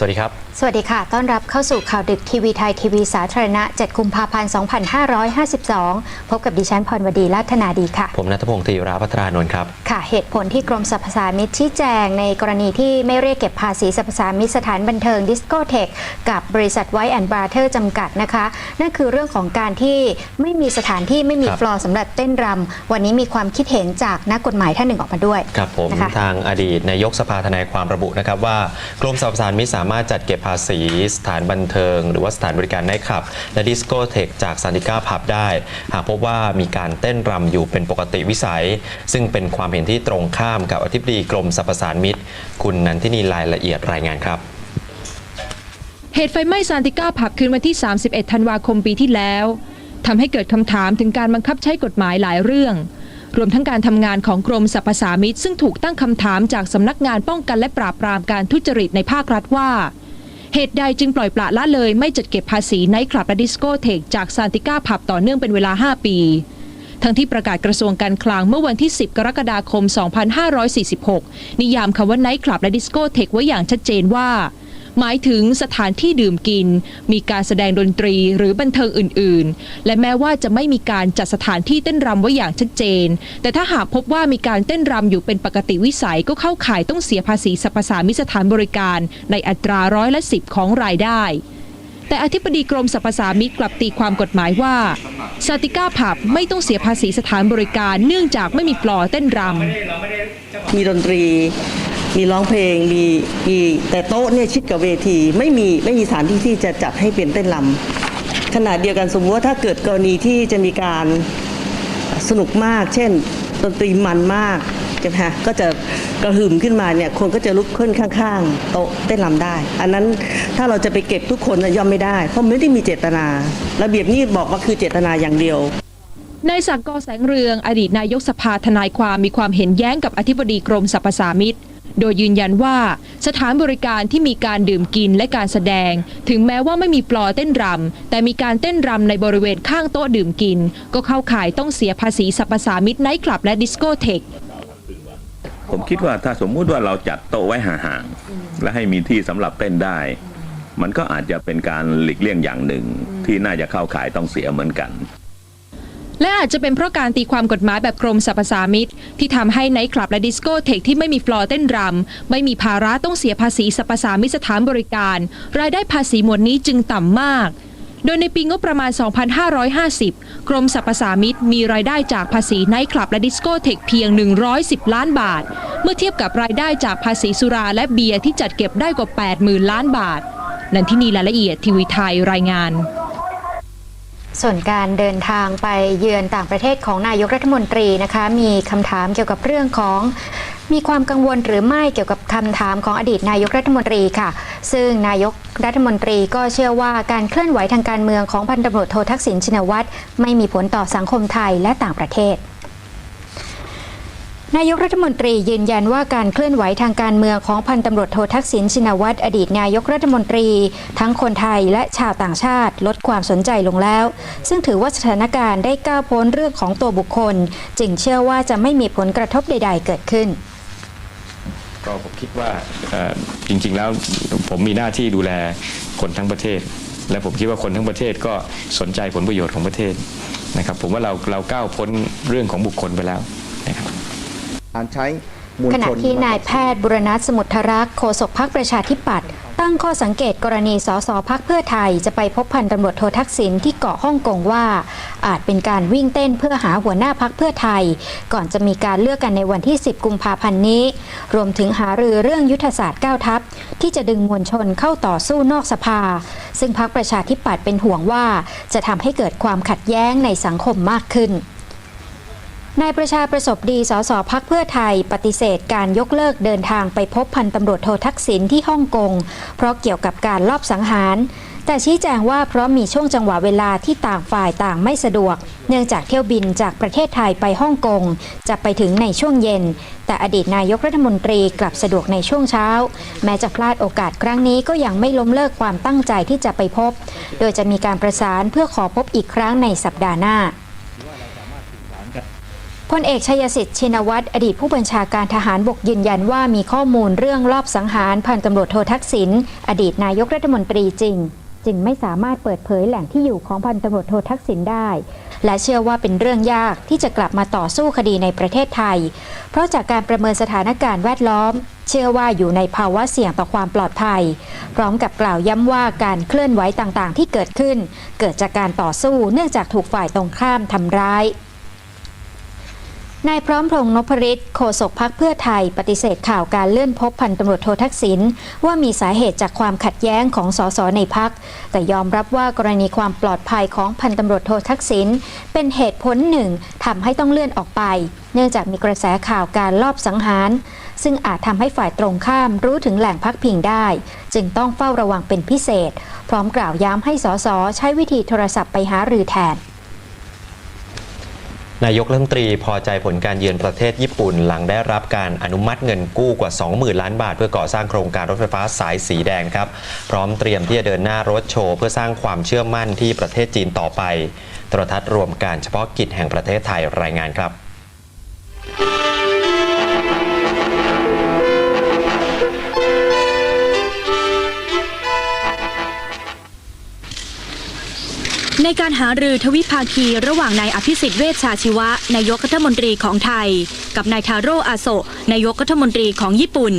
สวัสดีครับ สวัสดีค่ะ ต้อนรับเข้าสู่ข่าวดึกทีวีไทยทีวีสาธารณะ 7 กุมภาพันธ์ 2552 พบกับดิฉันพรวดีลัฒนาดีค่ะ ผมนัทพงศ์ธีราพัทรานนท์ครับ ค่ะ เหตุผลที่กรมสรรพสามิตชี้แจงในกรณีที่ไม่เรียกเก็บภาษีสรรพสามิตสถานบันเทิงดิสโกเทคกับบริษัทไวแอนด์บราเธอร์จำกัดนะคะ นั่นคือเรื่องของการที่ไม่มีสถานที่ไม่มีครับฟลอร์สำหรับเต้นรำวันนี้มีความคิดเห็นจากนักกฎหมายท่านหนึ่งออกมาด้วยครับผมนะคะทางอดีตนายกสภาทนายความระบุนะครับว่ากรมสรรพสามิตสามารถจัดเก็บภาษี สถานบันเทิง หรือว่าสถานบริการไนท์คลับ และดิสโกเทคจากสันติก้าผับได้ หากพบว่ามีการเต้นรำอยู่เป็นปกติวิสัย ซึ่งเป็นความเห็นที่ตรงข้ามกับอธิบดีกรมสรรพสานมิตร คุณนันทินีรายละเอียดรายงานครับเหตุไฟไหม้ซานติก้าผับคืนวันที่ 31 ธันวาคมปีที่แล้วทำให้เกิดคำถามถึงการบังคับใช้กฎหมายหลายเรื่อง รวมทั้งการทำงานของกรมสรรพสามิตซึ่งถูกตั้งคำถามจากสำนักงานป้องกันและปราบปรามการทุจริตในภาครัฐว่า เหตุใดจึงปล่อยปละละเลยไม่จัดเก็บภาษีไนท์คลับและดิสโกเทคจากซานติก้าผับต่อเนื่องเป็นเวลา 5 ปี ทั้งที่ประกาศกระทรวงการคลังเมื่อวันที่ 10 กรกฎาคม 2546 นิยามคำว่าไนท์คลับและดิสโกเทคไว้อย่างชัดเจนว่า หมายถึงสถานที่ดื่มกิน มีการแสดงดนตรีหรือบันเทิงอื่น ๆ และแม้ว่าจะไม่มีการจัดสถานที่เต้นรำไว้อย่างชัดเจน แต่ถ้าหากพบว่ามีการเต้นรำอยู่เป็นปกติวิสัยก็เข้าข่ายต้องเสียภาษีสรรพสามิตสถานบริการ ในอัตราร้อยละสิบของรายได้แต่อธิบดีกรมสรรพสามิตกลับตีความกฎหมายว่าซาติก้าผับไม่ต้องเสียภาษีสถานบริการ เนื่องจากไม่มีฟลอร์เต้นรำมีดนตรี มีร้องเพลงมีมีแต่โต๊ะเนี่ยชิดกับเวที ไม่มีไม่มีสถานที่ที่จะจัดให้เป็นเต้นรำขณะเดียวกันสมมติว่าถ้าเกิดกรณีที่จะมีการสนุกมาก เช่นดนตรีมันมากใช่ไหมฮะก็จะกระหึ่มขึ้นมาเนี่ยคนก็จะลุกขึ้นข้างๆ โต๊ะเต้นรำได้ อันนั้นถ้าเราจะไปเก็บทุกคนน่ะย่อมไม่ได้ เพราะไม่ได้มีเจตนา ระเบียบนี้บอกว่าคือเจตนาอย่างเดียวนายศักดิ์กอแสงเรือง อดีตนายกสภาทนายความมีความเห็นแย้งกับอธิบดีกรมสรรพสามิต โดยยืนยันว่าสถานบริการที่มีการดื่มกินและการแสดง ถึงแม้ว่าไม่มีปลอเต้นรำ แต่มีการเต้นรำในบริเวณข้างโต๊ะดื่มกิน ก็เข้าข่ายต้องเสียภาษีสรรพสามิตไนท์คลับและดิสโกเทคผมคิดว่าถ้าสมมุติว่าเราจัดโต๊ะไว้ห่างๆและให้มีที่สำหรับเต้นได้ มันก็อาจจะเป็นการหลีกเลี่ยงอย่างหนึ่งที่น่าจะเข้าข่ายต้องเสียเหมือนกัน และอาจจะเป็นเพราะการตีความกฎหมายแบบกรมสรรพสามิตที่ทำให้ไนท์คลับและดิสโกเทคที่ไม่มีฟลอร์เต้นรำไม่มีภาระต้องเสียภาษีสรรพสามิตสถานบริการ รายได้ภาษีหมวดนี้จึงต่ำมากโดยในปีงบประมาณ 2550 กรมสรรพสามิตมีรายได้จากภาษีไนท์คลับและดิสโกเทคเพียง 110 ล้านบาท เมื่อเทียบกับรายได้จากภาษีสุราและเบียร์ที่จัดเก็บได้กว่า 80,000 ล้านบาท นันทินีรายละเอียดทีวีไทยรายงาน ส่วนการเดินทางไปเยือนต่างประเทศของนายกรัฐมนตรีนะคะมีคำถามเกี่ยวกับเรื่องของมีความกังวลหรือไม่เกี่ยวกับคำถามของอดีตนายกรัฐมนตรีค่ะ ซึ่งนายกรัฐมนตรีก็เชื่อว่าการเคลื่อนไหวทางการเมืองของพันตำรวจโททักษิณชินวัตรไม่มีผลต่อสังคมไทยและต่างประเทศ นายกรัฐมนตรียืนยันว่าการเคลื่อนไหวทางการเมืองของพันตำรวจโททักษิณชินวัตรอดีตนายกรัฐมนตรี ทั้งคนไทยและชาวต่างชาติลดความสนใจลงแล้ว ซึ่งถือว่าสถานการณ์ได้ก้าวพ้นเรื่องของตัวบุคคล จึงเชื่อว่าจะไม่มีผลกระทบใด ๆ เกิดขึ้น ก็ผมคิดว่าจริงๆแล้วผมมีหน้าที่ดูแลคนทั้งประเทศ และผมคิดว่าคนทั้งประเทศก็สนใจผลประโยชน์ของประเทศนะครับผมว่าเราเราก้าวพ้นเรื่องของบุคคลไปแล้วนะครับ การใช้มวลขณะที่นายแพทย์บุรณัฐสมุทรรักษ์โฆษกพักประชาธิปัตย์ตั้งข้อสังเกตกรณีสสพักเพื่อไทย จะไปพบพันตำรวจโททักษิณที่เกาะฮ่องกงว่า อาจเป็นการวิ่งเต้นเพื่อหาหัวหน้าพักเพื่อไทย ก่อนจะมีการเลือกกันในวันที่ 10 กุมภาพันธ์นี้ รวมถึงหารือเรื่องยุทธศาสตร์ก้าวทัพ ที่จะดึงมวลชนเข้าต่อสู้นอกสภา ซึ่งพักประชาธิปัตย์เป็นห่วงว่า จะทำให้เกิดความขัดแย้งในสังคมมากขึ้น นายประชาประสบดีสสพักเพื่อไทย ปฏิเสธการยกเลิกเดินทางไปพบพันตำรวจโททักษิณที่ฮ่องกง เพราะเกี่ยวกับการลอบสังหาร แต่ชี้แจงว่าเพราะมีช่วงจังหวะเวลาที่ต่างฝ่ายต่างไม่สะดวก เนื่องจากเที่ยวบินจากประเทศไทยไปฮ่องกง จะไปถึงในช่วงเย็น แต่อดีตนายกรัฐมนตรีกลับสะดวกในช่วงเช้า แม้จะพลาดโอกาสครั้งนี้ก็ยังไม่ล้มเลิกความตั้งใจที่จะไปพบ โดยจะมีการประสานเพื่อขอพบอีกครั้งในสัปดาห์หน้า พลเอกชยสิทธิ์ชินวัตรอดีตผู้บัญชาการทหารบกยืนยันว่ามีข้อมูลเรื่องลอบสังหารพันตำรวจโททักษิณอดีตนายกรัฐมนตรีจริง จึงไม่สามารถเปิดเผยแหล่งที่อยู่ของพันตำรวจโททักษิณได้ และเชื่อว่าเป็นเรื่องยากที่จะกลับมาต่อสู้คดีในประเทศไทย เพราะจากการประเมินสถานการณ์แวดล้อม เชื่อว่าอยู่ในภาวะเสี่ยงต่อความปลอดภัย พร้อมกับกล่าวย้ำว่าการเคลื่อนไหวต่างๆ ที่เกิดขึ้น เกิดจากการต่อสู้เนื่องจากถูกฝ่ายตรงข้ามทำร้าย นายพร้อมพงษ์นพฤทธิ์โฆษกพักเพื่อไทย ปฏิเสธข่าวการเลื่อนพบพันตำรวจโททักษิณว่ามีสาเหตุจากความขัดแย้งของสสในพัก แต่ยอมรับว่ากรณีความปลอดภัยของพันตำรวจโททักษิณเป็นเหตุผลหนึ่งทำให้ต้องเลื่อนออกไป เนื่องจากมีกระแสข่าวการลอบสังหาร ซึ่งอาจทำให้ฝ่ายตรงข้ามรู้ถึงแหล่งพักพิงได้ จึงต้องเฝ้าระวังเป็นพิเศษ พร้อมกล่าวย้ำให้สสใช้วิธีโทรศัพท์ไปหารือแทน นายกรัฐมนตรีพอใจผลการเยือนประเทศญี่ปุ่น หลังได้รับการอนุมัติเงินกู้กว่า 20,000 ล้านบาท เพื่อก่อสร้างโครงการรถไฟฟ้าสายสีแดงครับ พร้อมเตรียมที่จะเดินหน้ารถโชว์ เพื่อสร้างความเชื่อมั่นที่ประเทศจีนต่อไปโทรทัศน์รวมการเฉพาะกิจแห่งประเทศไทยรายงานครับ การหารือทวิภาคีระหว่างนายอภิสิทธิ์เวชชาชีวะ นายกรัฐมนตรีของไทย กับนายทาโร่อาโซะนายกรัฐมนตรีของญี่ปุ่น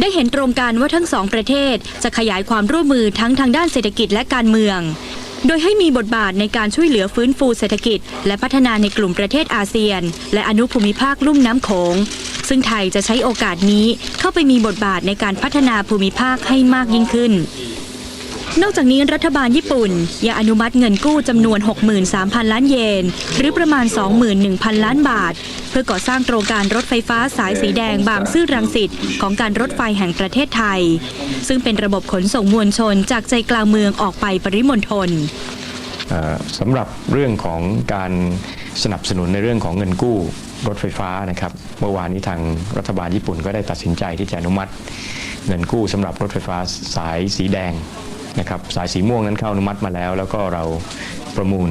ได้เห็นตรงกันว่าทั้งสองประเทศจะขยายความร่วมมือทั้งทางด้านเศรษฐกิจและการเมือง โดยให้มีบทบาทในการช่วยเหลือฟื้นฟูเศรษฐกิจ และพัฒนาในกลุ่มประเทศอาเซียน และอนุภูมิภาคลุ่มน้ำโขงซึ่งไทยจะใช้โอกาสนี้เข้าไปมีบทบาทในการพัฒนาภูมิภาคให้มากยิ่งขึ้น นอกจากนี้รัฐบาลญี่ปุ่นยังอนุมัติเงินกู้จำนวน 63,000 ล้านเยน หรือประมาณ 21,000 ล้านบาท เพื่อก่อสร้างโครงการรถไฟฟ้าสายสีแดงบางซื่อรังสิตของการรถไฟแห่งประเทศไทย ซึ่งเป็นระบบขนส่งมวลชนจากใจกลางเมืองออกไปปริมณฑลสำหรับเรื่องของการสนับสนุนในเรื่องของเงินกู้รถไฟฟ้านะครับ เมื่อวานนี้ทางรัฐบาลญี่ปุ่นก็ได้ตัดสินใจที่จะอนุมัติ เงินกู้สำหรับรถไฟฟ้าสายสีแดง นะครับสายสีม่วงนั้นเข้าอนุมัติมาแล้ว แล้วก็เราประมูล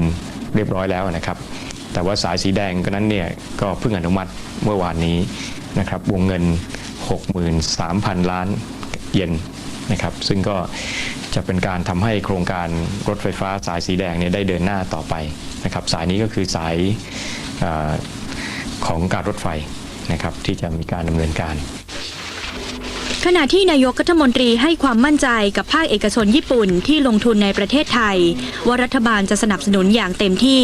เรียบร้อยแล้วนะครับ แต่ว่าสายสีแดงก็นั้นเนี่ยก็เพิ่งอนุมัติเมื่อวานนี้นะครับวงเงิน 63,000 ล้านเยนนะครับซึ่งก็จะเป็นการทำให้โครงการรถไฟฟ้าสายสีแดงเนี่ยได้เดินหน้าต่อไปนะครับสายนี้ก็คือสายอของการรถไฟนะครับที่จะมีการดำเนินการ ขณะที่นายกรัฐมนตรีให้ความมั่นใจกับภาคเอกชนญี่ปุ่นที่ลงทุนในประเทศไทย ว่ารัฐบาลจะสนับสนุนอย่างเต็มที่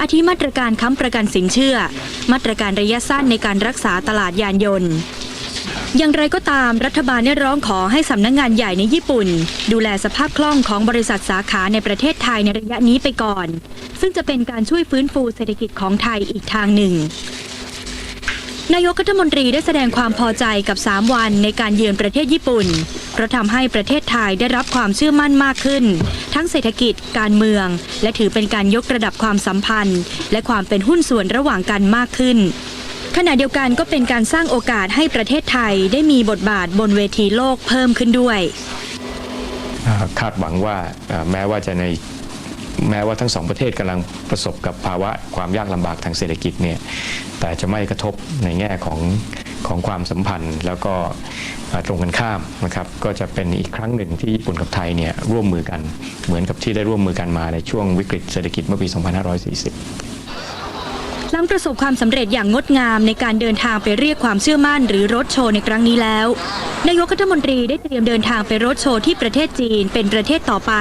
อาทิมาตรการค้ำประกันสินเชื่อ มาตรการระยะสั้นในการรักษาตลาดยานยนต์อย่างไรก็ตามรัฐบาลได้ร้องขอให้สำนักงงานใหญ่ในญี่ปุ่น ดูแลสภาพคล่องของบริษัทสาขาในประเทศไทยในระยะนี้ไปก่อน ซึ่งจะเป็นการช่วยฟื้นฟูเศรษฐกิจของไทยอีกทางหนึ่ง นายกรัฐมนตรีได้แสดงความพอใจกับ 3 วันในการเยือนประเทศญี่ปุ่น เพราะทำให้ประเทศไทยได้รับความเชื่อมั่นมากขึ้น ทั้งเศรษฐกิจ การเมือง และถือเป็นการยกระดับความสัมพันธ์ และความเป็นหุ้นส่วนระหว่างกันมากขึ้น ขณะเดียวกันก็เป็นการสร้างโอกาสให้ประเทศไทยได้มีบทบาทบนเวทีโลกเพิ่มขึ้นด้วย คาดหวังว่าแม้ว่าจะใน แม้ว่าทั้งสองประเทศกำลังประสบกับภาวะความยากลำบากทางเศรษฐกิจเนี่ยแต่จะไม่กระทบในแง่ของของความสัมพันธ์แล้วก็ตรงกันข้ามนะครับก็จะเป็นอีกครั้งหนึ่งที่ญี่ปุ่นกับไทยเนี่ยร่วมมือกันเหมือนกับที่ได้ร่วมมือกันมาในช่วงวิกฤตเศรษฐกิจเมื่อปี 2540 หลังประสบความสำเร็จอย่างงดงามในการเดินทางไปเรียกความเชื่อมั่นหรือรถโชว์ในครั้งนี้แล้ว นายกรัฐมนตรีได้เตรียมเดินทางไปรถโชว์ที่ประเทศจีนเป็นประเทศต่อไป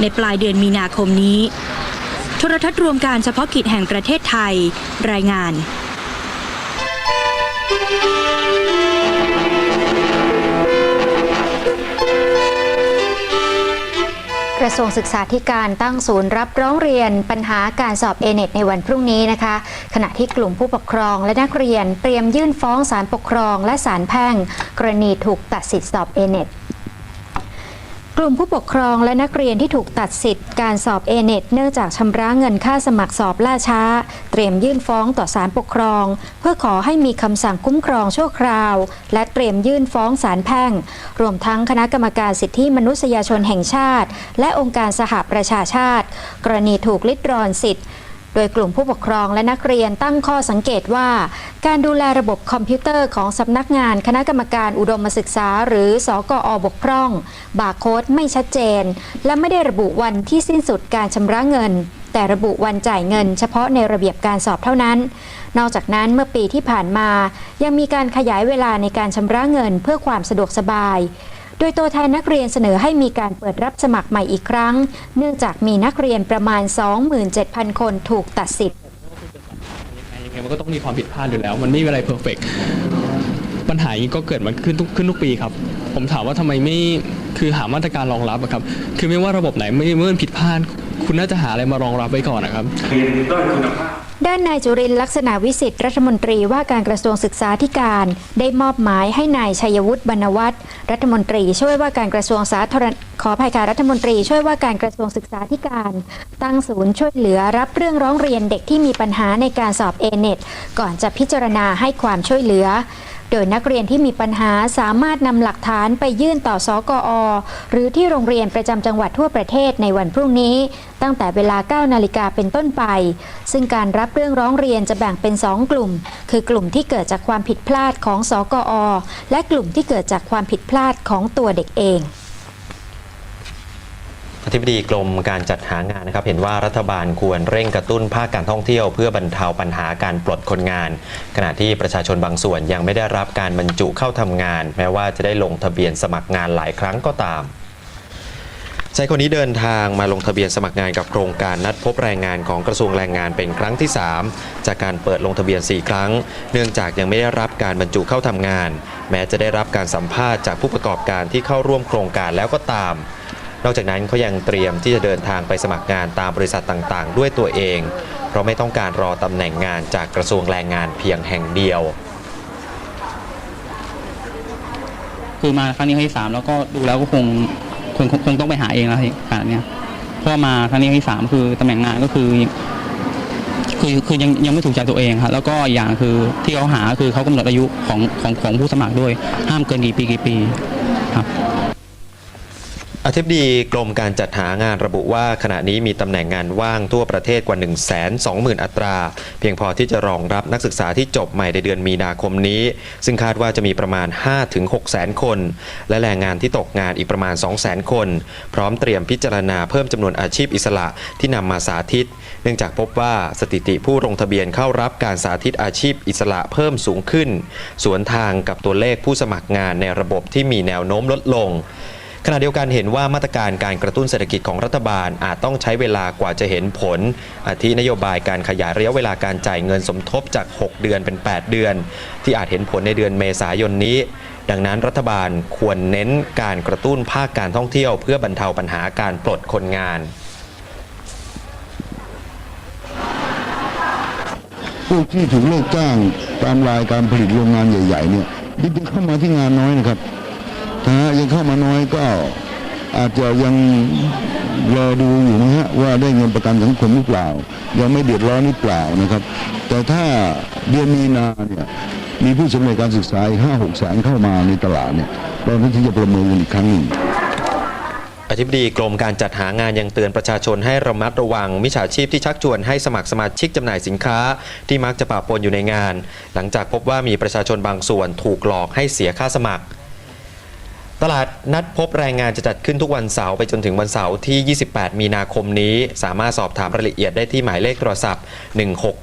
ในปลายเดือนมีนาคมนี้ โทรทัศน์รวมการเฉพาะกิจแห่งประเทศไทย รายงาน กระทรวงศึกษาธิการตั้งศูนย์รับร้องเรียนปัญหาการสอบเอเน็ตในวันพรุ่งนี้นะคะ ขณะที่กลุ่มผู้ปกครองและนักเรียนเตรียมยื่นฟ้องศาลปกครองและศาลแพ่ง กรณีถูกตัดสิทธิสอบเอเน็ต ลุ่มผู้ปกครองและนักเรียนที่ถูกตัดสิทธิ์การสอบเอเน็ตเนื่องจากชำระเงินค่าสมัครสอบล่าช้า เตรียมยื่นฟ้องต่อศาลปกครอง เพื่อขอให้มีคำสั่งคุ้มครองชั่วคราว และเตรียมยื่นฟ้องศาลแพ่ง รวมทั้งคณะกรรมการสิทธิมนุษยชนแห่งชาติ และองค์การสหประชาชาติ กรณีถูกลิดรอนสิทธิ์ โดยกลุ่มผู้ปกครองและนักเรียนตั้งข้อสังเกตว่า การดูแลระบบคอมพิวเตอร์ของสำนักงานคณะกรรมการอุดมศึกษา หรือสอกอบกพร่อง บาร์โค้ดไม่ชัดเจน และไม่ได้ระบุวันที่สิ้นสุดการชำระเงิน แต่ระบุวันจ่ายเงิน เฉพาะในระเบียบการสอบเท่านั้น นอกจากนั้นเมื่อปีที่ผ่านมา ยังมีการขยายเวลาในการชำระเงินเพื่อความสะดวกสบาย โดยตัวแทนนักเรียนเสนอให้มีการเปิดรับสมัครใหม่อีกครั้ง เนื่องจากมีนักเรียนประมาณ 27,000 คนถูกตัดสิทธิ์ยังไงมันก็ต้องมีความผิดพลาดอยู่แล้ว มันไม่มีอะไรเพอร์เฟกปัญหานี้ก็เกิดมันขึ้นทุกขึ้นทุกปีครับ ผมถามว่าทำไมไม่คือหามาตรการรองรับครับ คือไม่ว่าระบบไหนไม่เมื่อผิดพลาด คุณน่าจะหาอะไรมารองรับไว้ก่อนนะครับ ด้านนายจุรินลักษณะวิสิทธิ์รัฐมนตรีว่าการกระทรวงศึกษาธิการ ได้มอบหมายให้นายชัยวุฒิบรรณวัฒน์รัฐมนตรีช่วยว่าการกระทรวงสาธารณขออภัยค่ะรัฐมนตรีช่วยว่าการกระทรวงศึกษาธิการ ตั้งศูนย์ช่วยเหลือรับเรื่องร้องเรียนเด็กที่มีปัญหาในการสอบเอเน็ตก่อนจะพิจารณาให้ความช่วยเหลือ โดยนักเรียนที่มีปัญหาสามารถนำหลักฐานไปยื่นต่อสอกอ หรือที่โรงเรียนประจำจังหวัดทั่วประเทศในวันพรุ่งนี้ ตั้งแต่เวลา 9 นาฬิกาเป็นต้นไป ซึ่งการรับเรื่องร้องเรียนจะแบ่งเป็น 2 กลุ่ม คือกลุ่มที่เกิดจากความผิดพลาดของสอกอ และกลุ่มที่เกิดจากความผิดพลาดของตัวเด็กเอง อธิบดีกรมการจัดหางานนะครับเห็นว่ารัฐบาลควรเร่งกระตุ้นภาคการท่องเที่ยว เพื่อบรรเทาปัญหาการปลดคนงาน ขณะที่ประชาชนบางส่วนยังไม่ได้รับการบรรจุเข้าทำงาน แม้ว่าจะได้ลงทะเบียนสมัครงานหลายครั้งก็ตามชายคนนี้เดินทางมาลงทะเบียนสมัครงานกับโครงการนัดพบแรงงานของกระทรวงแรงงานเป็นครั้งที่ 3 จากการเปิดลงทะเบียน 4 ครั้ง เนื่องจากยังไม่ได้รับการบรรจุเข้าทำงาน แม้จะได้รับการสัมภาษณ์จากผู้ประกอบการที่เข้าร่วมโครงการแล้วก็ตาม นอกจากนั้นเขายังเตรียมที่จะเดินทางไปสมัครงานตามบริษัทต่างๆ ด้วยตัวเอง เพราะไม่ต้องการรอตำแหน่งงานจากกระทรวงแรงงานเพียงแห่งเดียว คือมาครั้งนี้ครั้งที่สามแล้วก็ดูแล้วก็คงคงคงคงต้องไปหาเองแล้วขนาดเนี้ยเพราะว่ามาครั้งนี้ครั้งที่สามคือตำแหน่งงานก็คือคือคือยังยังไม่ถูกใจตัวเองครับแล้วก็อีกอย่างคือที่เขาหาคือเขากำหนดอายุของของของผู้สมัครด้วย ห้ามเกินกี่ปีกี่ปีครับ อธิบดีกรมการจัดหางานระบุว่าขณะนี้มีตำแหน่งงานว่างทั่วประเทศกว่า 1 2 0 0 0 0 อัตรา เพียงพอที่จะรองรับนักศึกษาที่จบใหม่ในเดือนมีนาคมนี้ ซึ่งคาดว่าจะมีประมาณ 5-6แสนคน และแรงงานที่ตกงานอีกประมาณ 2 0 0 0 0 0คน พร้อมเตรียมพิจารณาเพิ่มจำนวนอาชีพอิสระที่นำมาสาธิต เนื่องจากพบว่าสถิติผู้ลงทะเบียนเข้ารับการสาธิตอาชีพอิสระเพิ่มสูงขึ้น สวนทางกับตัวเลขผู้สมัครงานในระบบที่มีแนวโน้มลดลง ขณะเดียวกันเห็นว่ามาตรการการกระตุ้นเศรษฐกิจของรัฐบาลอาจต้องใช้เวลากว่าจะเห็นผล อาทินโยบายการขยายระยะเวลาการจ่ายเงินสมทบจาก 6 เดือนเป็น 8 เดือน ที่อาจเห็นผลในเดือนเมษายนนี้ ดังนั้นรัฐบาลควรเน้นการกระตุ้นภาคการท่องเที่ยว เพื่อบรรเทาปัญหาการปลดคนงานพวกที่ถูกเลิกจ้างตามรายการผลิตโรงงานใหญ่ ๆ เนี่ยจริงเข้ามาที่งานน้อยนะครับ ถ้ายังเข้ามาน้อยก็อาจจะยังรอดูอยู่นะฮะว่าได้เงินประกันสังคมหรือเปล่า ยังไม่เดือดร้อนหรือเปล่านะครับ แต่ถ้าเดือนมีนาเนี่ยมีผู้สำเร็จการศึกษาห้าหกแสนเข้ามาในตลาดเนี่ยเราถึงจะประเมินกันอีกครั้งหนึ่งอธิบดีกรมการจัดหางานยังเตือนประชาชนให้ระมัดระวังมิจฉาชีพที่ชักชวนให้สมัครสมาชิกจำหน่ายสินค้า ที่มักจะปะปนอยู่ในงาน หลังจากพบว่ามีประชาชนบางส่วนถูกหลอกให้เสียค่าสมัคร ตลาดนัดพบแรงงานจะจัดขึ้นทุกวันเสาร์ไปจนถึงวันเสาร์ที่ 28 มีนาคมนี้ สามารถสอบถามรายละเอียดได้ที่หมายเลขโทรศัพท์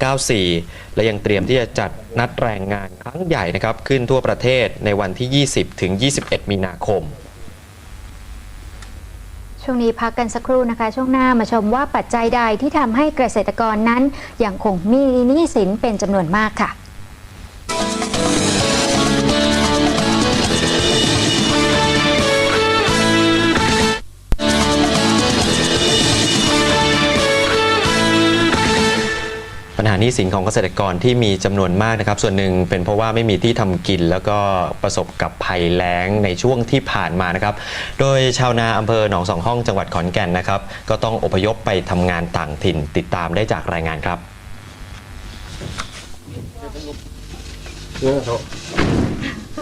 1694 และยังเตรียมที่จะจัดนัดแรงงานครั้งใหญ่นะครับ ขึ้นทั่วประเทศในวันที่ 20 ถึง 21 มีนาคม ช่วงนี้พักกันสักครู่นะคะ ช่วงหน้ามาชมว่าปัจจัยใดที่ทำให้เกษตรกรนั้นยังคงมีหนี้สินเป็นจำนวนมากค่ะ หานี้สินของเกษตรกรที่มีจำนวนมากนะครับ ส่วนหนึ่งเป็นเพราะว่าไม่มีที่ทำกิน แล้วก็ประสบกับภัยแล้งในช่วงที่ผ่านมานะครับ โดยชาวนาอำเภอหนองสองห้องจังหวัดขอนแก่นนะครับ ก็ต้องอพยพไปทำงานต่างถิ่นติดตามได้จากรายงานครับ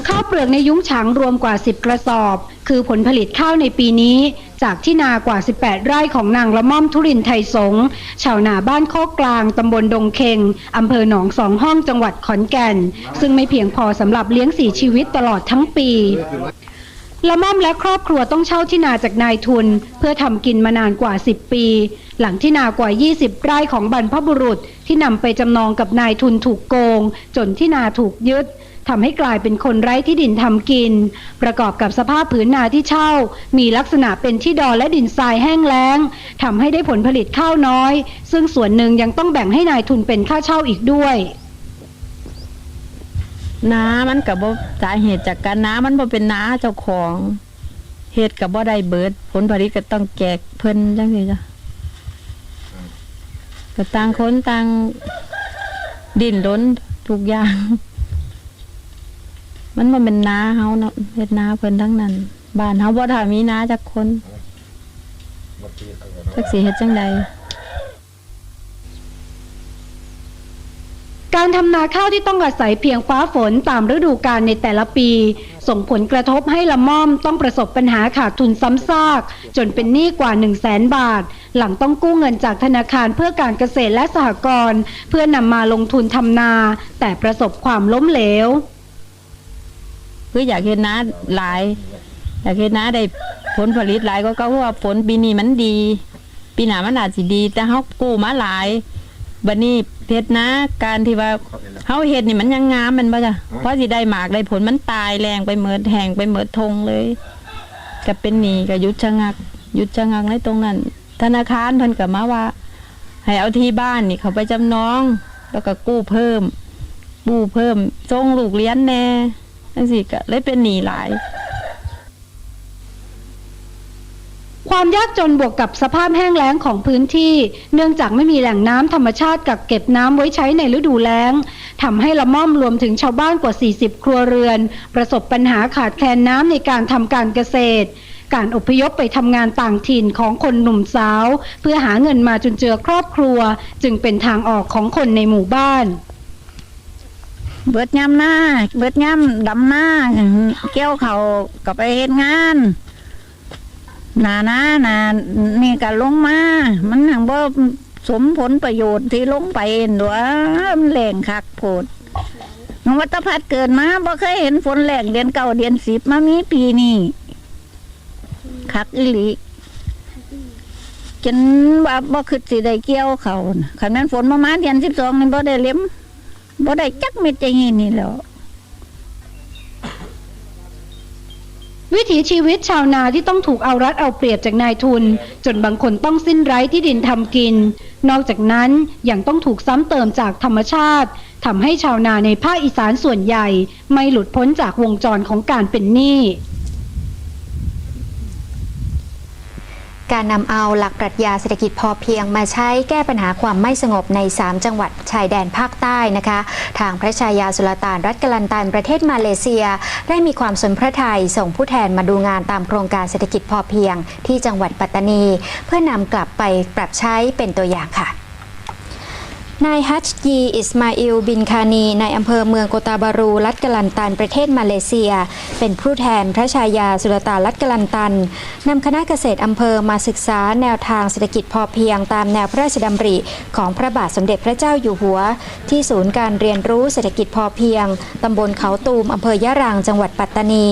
ข้าวเปลือกในยุ้งฉางรวมกว่า 10 กระสอบ คือผลผลิตข้าวในปีนี้ จากที่นากว่า 18 ไร่ของนางละม่อมทุรินไทยสงชาวนาบ้านโคกกลางตำบลดงเคงอำเภอหนองสองห้องจังหวัดขอนแก่น ซึ่งไม่เพียงพอสำหรับเลี้ยงสี่ชีวิตตลอดทั้งปีละม่อมและครอบครัวต้องเช่าที่นาจากนายทุน เพื่อทำกินมานานกว่า 10 ปี หลังที่นากว่า 20 ไร่ของบรรพบุรุษที่นำไปจำนองกับนายทุนถูกโกง จนที่นาถูกยึด ทำให้กลายเป็นคนไร้ที่ดินทำกิน ประกอบกับสภาพผืนนาที่เช่า มีลักษณะเป็นที่ดอนและดินทรายแห้งแล้งทำให้ได้ผลผลิตข้าวน้อย ซึ่งส่วนหนึ่งยังต้องแบ่งให้นายทุนเป็นค่าเช่าอีกด้วยน้ามันกับบ่สาเหตุจากการน้ามันบ่เป็นน้าเจ้าของเหตุกับบ่ได้เบิด ผลผลิตก็ต้องแจกเพิ่นจังซี่จ้ะก็ต่างคนต่าง ดิ้นรนทุกอย่าง มันบ่เป็นน้าเฮาเนาะเฮ็ดนาเพิ่นทั้งนั้นบ้านเฮาบ่ถ้ามีน้าจักคนจักสิเฮ็ดจังใดการทำนาข้าวที่ต้องอาศัยเพียงฟ้าฝนตามฤดูกาลในแต่ละปี ส่งผลกระทบให้ละม่อมต้องประสบปัญหาขาดทุนซ้ำซาก จนเป็นหนี้กว่า 1 0 0 0 0แสนบาท หลังต้องกู้เงินจากธนาคารเพื่อการเกษตรและสหกรณ์เพื่อนำมาลงทุนทำนา แต่ประสบความล้มเหลว คืออยากเห็นน้าหลาย อยากเห็นน้าได้ผลผลิตหลายก็ก็เพราะว่าฝนปีนี้มันดี ปีหน้ามันอาจสิดี แต่เฮากู้มาหลายบัดนี้เพชรนะ การที่ว่าเฮาเฮ็ดนี่มันยังงามมันบ่จ้ะเพราะสิได้หมากได้ผลมันตายแรงไปเหมิดแห้งไปเหมิดทงเลยก็เป็นหนี้ก็หยุดชะงักหยุดชะงักในตรงนั้น ธนาคารเพิ่นก็มาว่า ให้เอาที่บ้านนี่เขาไปจำนอง แล้วก็กู้เพิ่มกู้เพิ่มส่งลูกเรียนแน่ จังซี่ก็เลยเป็นหนีหลาย ความยากจนบวกกับสภาพแห้งแล้งของพื้นที่ เนื่องจากไม่มีแหล่งน้ำธรรมชาติกักเก็บน้ำไว้ใช้ในฤดูแล้งทำให้ละม่อมรวมถึงชาวบ้านกว่า 40 ครัวเรือน ประสบปัญหาขาดแคลนน้ำในการทำการเกษตร การอพยพไปทำงานต่างถิ่นของคนหนุ่มสาว เพื่อหาเงินมาจุนเจือครอบครัว จึงเป็นทางออกของคนในหมู่บ้าน เบิดย่ำหน้า เบิดย่ำดำหน้า เกี่ยวเขาก็ไปเฮ็ดงานหนาหน้าหนานี่ก็ลงมา มันหังบ่สมผลประโยชน์ที่ลงไปหนัวมันแหลงคักโพดนวัตพัฒน์เกิดมาบ่เคยเห็นฝนแหลงเดือนเก้าเดือนสิบมามีปีนี้คักอีหลีจนว่าบ่คือสิได้เกี่ยวเขาคันแม่นฝนมามาเดือนสิบสองนี่บ่ได้เล็ม บ่ได้จักเม็ดจะงี้นี่แหล้ววิถีชีวิตชาวนาที่ต้องถูกเอารัดเอาเปรียบจากนายทุน จนบางคนต้องสิ้นไร้ที่ดินทำกิน นอกจากนั้นยังต้องถูกซ้ำเติมจากธรรมชาติทำให้ชาวนาในภาคอีสานส่วนใหญ่ ไม่หลุดพ้นจากวงจรของการเป็นหนี้ การนำเอาหลักปรัชญาเศรษฐกิจพอเพียงมาใช้แก้ปัญหาความไม่สงบใน 3 จังหวัดชายแดนภาคใต้นะคะ ทางพระชายาสุลต่านรัฐกลันตันประเทศมาเลเซีย ได้มีความสนพระทัยส่งผู้แทนมาดูงานตามโครงการเศรษฐกิจพอเพียง ที่จังหวัดปัตตานี เพื่อนำกลับไปปรับใช้เป็นตัวอย่างค่ะ นายฮัจยีอิสมาอิลบินคานีในอำเภอเมืองโกตาบารู รัฐกลันตันประเทศมาเลเซีย เป็นผู้แทนพระชายาสุลต่านรัฐกลันตันนำคณะเกษตรอำเภอมาศึกษาแนวทางเศรษฐกิจพอเพียงตามแนวพระราชดำริ ของพระบาทสมเด็จพระเจ้าอยู่หัว ที่ศูนย์การเรียนรู้เศรษฐกิจพอเพียงตำบลเขาตูมอำเภอยะรังจังหวัดปัตตานี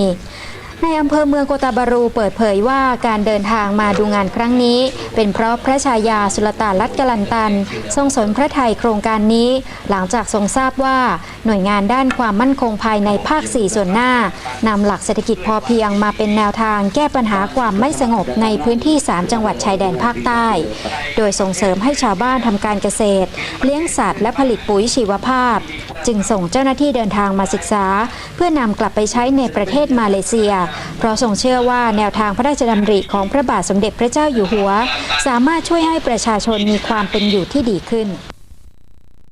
ในอำเภอเมืองโกตาบารูเปิดเผยว่าการเดินทางมาดูงานครั้งนี้ เป็นเพราะพระชายาสุลต่านรัฐกลันตัน ทรงสนพระไทยโครงการนี้ หลังจากทรงทราบว่าหน่วยงานด้านความมั่นคงภายในภาค 4 ส่วนหน้านำหลักเศรษฐกิจพอเพียงมาเป็นแนวทางแก้ปัญหาความไม่สงบในพื้นที่ 3 จังหวัดชายแดนภาคใต้ โดยส่งเสริมให้ชาวบ้านทำการเกษตร เลี้ยงสัตว์และผลิตปุ๋ยชีวภาพ จึงส่งเจ้าหน้าที่เดินทางมาศึกษา เพื่อนำกลับไปใช้ในประเทศมาเลเซีย เพราะทรงเชื่อว่าแนวทางพระราชดำริของพระบาทสมเด็จพระเจ้าอยู่หัว สามารถช่วยให้ประชาชนมีความเป็นอยู่ที่ดีขึ้น